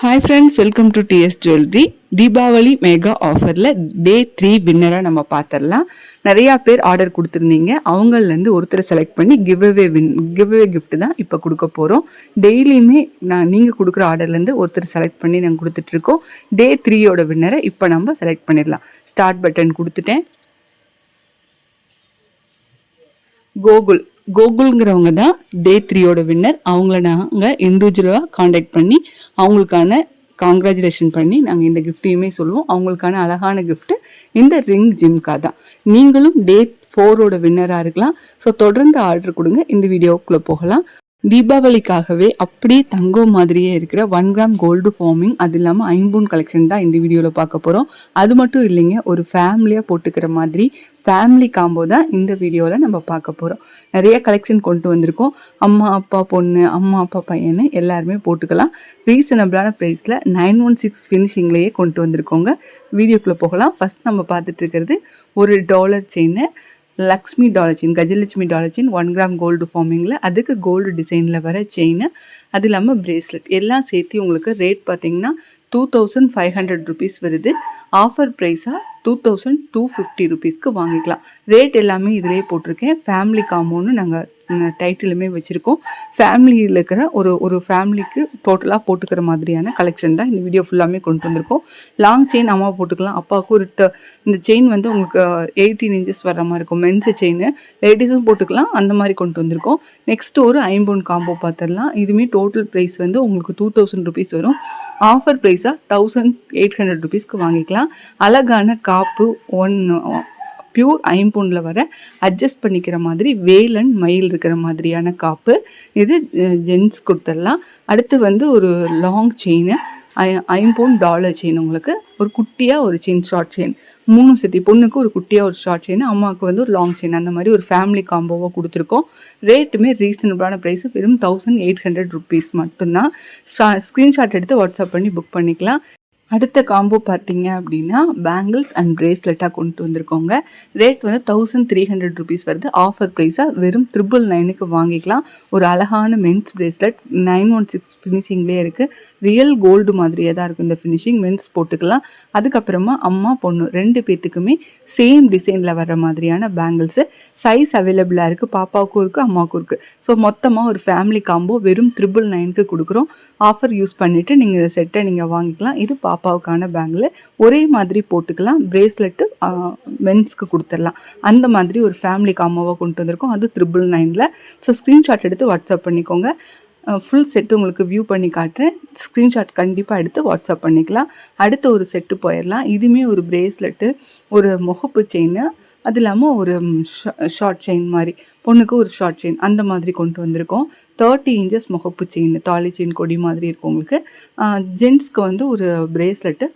Hi friends welcome to TS jewellery Deepavali mega ஆஃபரில் day three வின்னராக நம்ம பார்த்துடலாம் நிறையா பேர் ஆர்டர் கொடுத்துருந்தீங்க. அவங்கள்லேருந்து ஒருத்தரை செலக்ட் பண்ணி கிவ்அவே வின் கிவ்அவே கிஃப்ட்டு தான் இப்போ கொடுக்க போகிறோம் டெய்லியுமே நான் நீங்கள் கொடுக்குற ஆர்டர்லேருந்து ஒருத்தர் செலக்ட் பண்ணி நாங்கள் கொடுத்துட்ருக்கோம் டே த்ரீயோட வின்னரை இப்போ நம்ம செலக்ட் பண்ணிடலாம். ஸ்டார்ட் பட்டன் கொடுத்துட்டேன். கோகுல் கோகுல்ங்கிறவங்க தான் டே த்ரீயோட வின்னர் அவங்கள நாங்கள் இண்டிவிஜுவலாக காண்டாக்ட் பண்ணி அவங்களுக்கான காங்க்ராச்சுலேஷன் பண்ணி நாங்கள் இந்த கிஃப்ட்டையுமே சொல்லுவோம். அவங்களுக்கான அழகான கிஃப்ட்டு இந்த ரிங் ஜிம்கா தான். நீங்களும் டே ஃபோரோட வின்னராக இருக்கலாம். ஸோ தொடர்ந்து ஆர்டர் கொடுங்க. இந்த வீடியோக்குள்ளே போகலாம். தீபாவளிக்காகவே அப்படியே தங்கம் மாதிரியே இருக்கிற ஒன் கிராம் கோல்டு ஃபார்மிங் அது இல்லாமல் ஐம்பூன் கலெக்ஷன் தான் இந்த வீடியோவில் பார்க்க போகிறோம் அது மட்டும் இல்லைங்க ஒரு ஃபேமிலியாக போட்டுக்கிற மாதிரி ஃபேமிலி காம்போ தான் இந்த வீடியோவில் நம்ம பார்க்க போகிறோம் நிறைய கலெக்ஷன் கொண்டு வந்திருக்கோம். அம்மா அப்பா பொண்ணு அம்மா அப்பா பையனு எல்லாருமே போட்டுக்கலாம். ரீசனபிளான ப்ரைஸில் நைன் ஒன் சிக்ஸ் ஃபினிஷிங்லேயே கொண்டு வந்திருக்கோங்க. வீடியோக்குள்ளே போகலாம். ஃபஸ்ட் நம்ம பார்த்துட்டு இருக்கிறது ஒரு டாலர் செயின்னு லக்ஷ்மி டாலர் கஜலட்சுமி டாலச்சின் ஒன் கிராம் கோல்டு ஃபார்மிங்கில் அதுக்கு கோல்டு டிசைனில் வர செயின் அது இல்லாமல் பிரேஸ்லெட் எல்லாம் சேர்த்து உங்களுக்கு ரேட் பார்த்தீங்கன்னா two thousand five hundred rupees வருது. ஆஃபர் ப்ரைஸாக டூ தௌசண்ட் டூ ஃபிஃப்டி ருபீஸ்க்கு வாங்கிக்கலாம். ரேட் எல்லாமே இதிலே போட்டிருக்கேன். ஃபேமிலி காம்போன்னு நாங்கள் டைட்டிலுமே வச்சுருக்கோம். ஃபேமிலியில் இருக்கிற ஒரு ஒரு ஃபேமிலிக்கு டோட்டலாக போட்டுக்கிற மாதிரியான கலெக்ஷன் தான் இந்த வீடியோ ஃபுல்லாமே கொண்டு வந்திருக்கோம். லாங் செயின் அம்மா போட்டுக்கலாம். அப்பாவுக்கு ஒரு த- இந்த செயின் வந்து உங்களுக்கு எயிட்டீன் இன்ச்சஸ் வர மாதிரி இருக்கும். மென்ஸ் செயின் லேடிஸும் போட்டுக்கலாம். அந்த மாதிரி கொண்டு வந்திருக்கோம். நெக்ஸ்ட் ஒரு ஐம்பொன் காம்போ பார்த்துடலாம் இதுவுமே டோட்டல் ப்ரைஸ் வந்து உங்களுக்கு டூ தௌசண்ட் ருபீஸ் வரும். ஆஃபர் ப்ரைஸாக தௌசண்ட் எயிட் ஹண்ட்ரட் ருபீஸ்க்கு வாங்கிக்கலாம். அழகான காப்பு ஒன் பியூர் ஐம்பொன்னில் வர அட்ஜஸ்ட் பண்ணிக்கிற மாதிரி வேலன் மயில் இருக்கிற மாதிரியான காப்பு. இது ஜென்ஸ் கொடுத்துடலாம். அடுத்து வந்து ஒரு லாங் செயின் ஐம்பொன் டாலர் செயின் உங்களுக்கு. ஒரு குட்டியாக ஒரு செயின் ஷார்ட் செயின் மூணு சேர்த்தி பொண்ணுக்கு ஒரு குட்டியாக ஒரு ஷார்ட் செயின் அம்மாவுக்கு வந்து ஒரு லாங் செயின் அந்த மாதிரி ஒரு ஃபேமிலி காம்போவாக கொடுத்துருக்கோம். ரேட்டுமே ரீசனபிளான ப்ரைஸ் வெறும் தௌசண்ட் எயிட் ஹண்ட்ரட் ருபீஸ் மட்டும்தான். ஸ்க்ரீன்ஷாட் எடுத்து வாட்ஸ்அப் பண்ணி புக் பண்ணிக்கலாம். அடுத்த காம்போ பார்த்தீங்க அப்படின்னா பேங்கிள்ஸ் அண்ட் பிரேஸ்லெட்டாக கொண்டு வந்திருக்கோங்க. ரேட் வந்து தௌசண்ட் த்ரீ ஹண்ட்ரட் ருபீஸ் வருது. ஆஃபர் ப்ரைஸாக வெறும் ட்ரிபிள் நைனுக்கு வாங்கிக்கலாம். ஒரு அழகான men's bracelet nine one six ஃபினிஷிங்லேயே இருக்குது ரியல் கோல்டு மாதிரியே தான் இருக்கும் இந்த ஃபினிஷிங் மென்ஸ் போட்டுக்கலாம். அதுக்கப்புறமா அம்மா பொண்ணு ரெண்டு பேர்த்துக்குமே சேம் டிசைனில் வர மாதிரியான பேங்கிள்ஸு சைஸ் அவைலபிளாக இருக்குது பாப்பாவுக்கும் இருக்குது அம்மாவுக்கும் இருக்குது ஸோ மொத்தமாக ஒரு ஃபேமிலி காம்போ வெறும் ட்ரிபிள் நைனுக்கு கொடுக்குறோம். ஆஃபர் யூஸ் பண்ணிவிட்டு நீங்கள் இந்த செட்டை நீங்கள் வாங்கிக்கலாம். இது பாப்பாவுக்கான பேங்கில் ஒரே மாதிரி போட்டுக்கலாம். பிரேஸ்லெட்டு மென்ஸ்க்கு கொடுத்துடலாம். அந்த மாதிரி ஒரு ஃபேமிலி காமாவாக கொண்டு வந்திருக்கோம். அது த்ரிபிள் நைனில் ஸோ ஸ்க்ரீன்ஷாட் எடுத்து வாட்ஸ்அப் பண்ணிக்கோங்க. ஃபுல் செட்டு உங்களுக்கு வியூ பண்ணி காட்டுறேன். ஸ்க்ரீன்ஷாட் கண்டிப்பாக எடுத்து வாட்ஸ்அப் பண்ணிக்கலாம். அடுத்த ஒரு செட்டு போயிடலாம். இதுவுமே ஒரு பிரேஸ்லெட்டு ஒரு முகப்பு செயின் அது இல்லாமல் ஒரு ஷார்ட் செயின் மாதிரி. பொண்ணுக்கு ஒரு ஷார்ட் செயின் அந்த மாதிரி கொண்டு வந்திருக்கோம். தேர்ட்டி இன்ச்சஸ் முகப்பு செயின் தாலி செயின் கொடி மாதிரி இருக்கும் உங்களுக்கு. ஜென்ஸ்க்கு வந்து ஒரு பிரேஸ்லெட்டு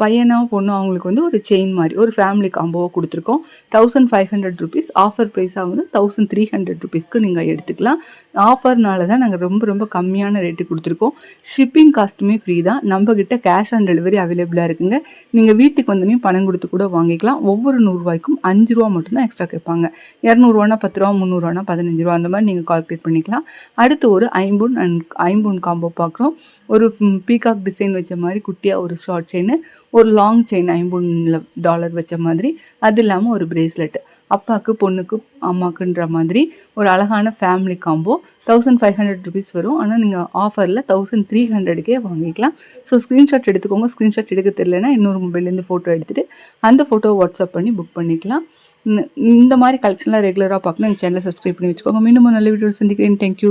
பையனோ பொண்ணோ அவங்களுக்கு வந்து ஒரு செயின் மாதிரி ஒரு ஃபேமிலி காம்போவாக கொடுத்துருக்கோம். Thousand five hundred rupees offer ப்ரைஸாக வந்து தௌசண்ட் த்ரீ ஹண்ட்ரட் ருபீஸ்க்கு நீங்கள் எடுத்துக்கலாம். ஆஃபர்னால தான் நாங்கள் ரொம்ப ரொம்ப கம்மியான ரேட்டு கொடுத்துருக்கோம். ஷிப்பிங் காஸ்ட்டுமே ஃப்ரீ தான். நம்மக்கிட்ட கேஷ் ஆன் டெலிவரி அவைலபிளாக இருக்குங்க. நீங்கள் வீட்டுக்கு வந்தோடனே பணம் கொடுத்து கூட வாங்கிக்கலாம். ஒவ்வொரு நூறுரூவாய்க்கும் அஞ்சு ரூபா மட்டும்தான் எக்ஸ்ட்ரா கேட்பாங்க. இரநூறுவானா பத்து ரூபா முந்நூறுவானா பதினஞ்சு ரூபா அந்த மாதிரி நீங்கள் கால்குலேட் பண்ணிக்கலாம். அடுத்து ஒரு ஐம்பூன் அண்ட் ஐம்பூன் காம்போ பார்க்குறோம். ஒரு பீகாக் டிசைன் வச்ச மாதிரி குட்டியாக ஒரு ஷார்ட் செயின் ஒரு லாங் செயின் ஐம்பொன் டாலர் வச்ச மாதிரி. அது இல்லாமல் ஒரு பிரேஸ்லெட் அப்பாவுக்கு பொண்ணுக்கு அம்மாக்குன்ற மாதிரி ஒரு அழகான family combo thousand five hundred rupees வரும். ஆனால் நீங்கள் ஆஃபரில் தௌசண்ட் த்ரீ ஹண்ட்ரடுக்கே வாங்கிக்கலாம். ஸோ ஸ்க்ரீன்ஷாட் எடுத்துக்கோங்க. ஸ்க்ரீன்ஷாட் எடுக்க தெரியலனா இன்னொரு மொபைல்லேருந்து ஃபோட்டோ எடுத்துகிட்டு அந்த ஃபோட்டோ வாட்ஸ்அப் பண்ணி புக் பண்ணிக்கலாம். இந்த- இந்த மாதிரி கலெக்ஷன்லாம் ரெகுலராக பார்க்கணும் எங்கள் சேனலை சப்ஸ்கிரைப் பண்ணி வச்சுக்கோங்க. மீண்டும் நல்ல வீடியோ சந்திக்கிறேன். தேங்க்யூ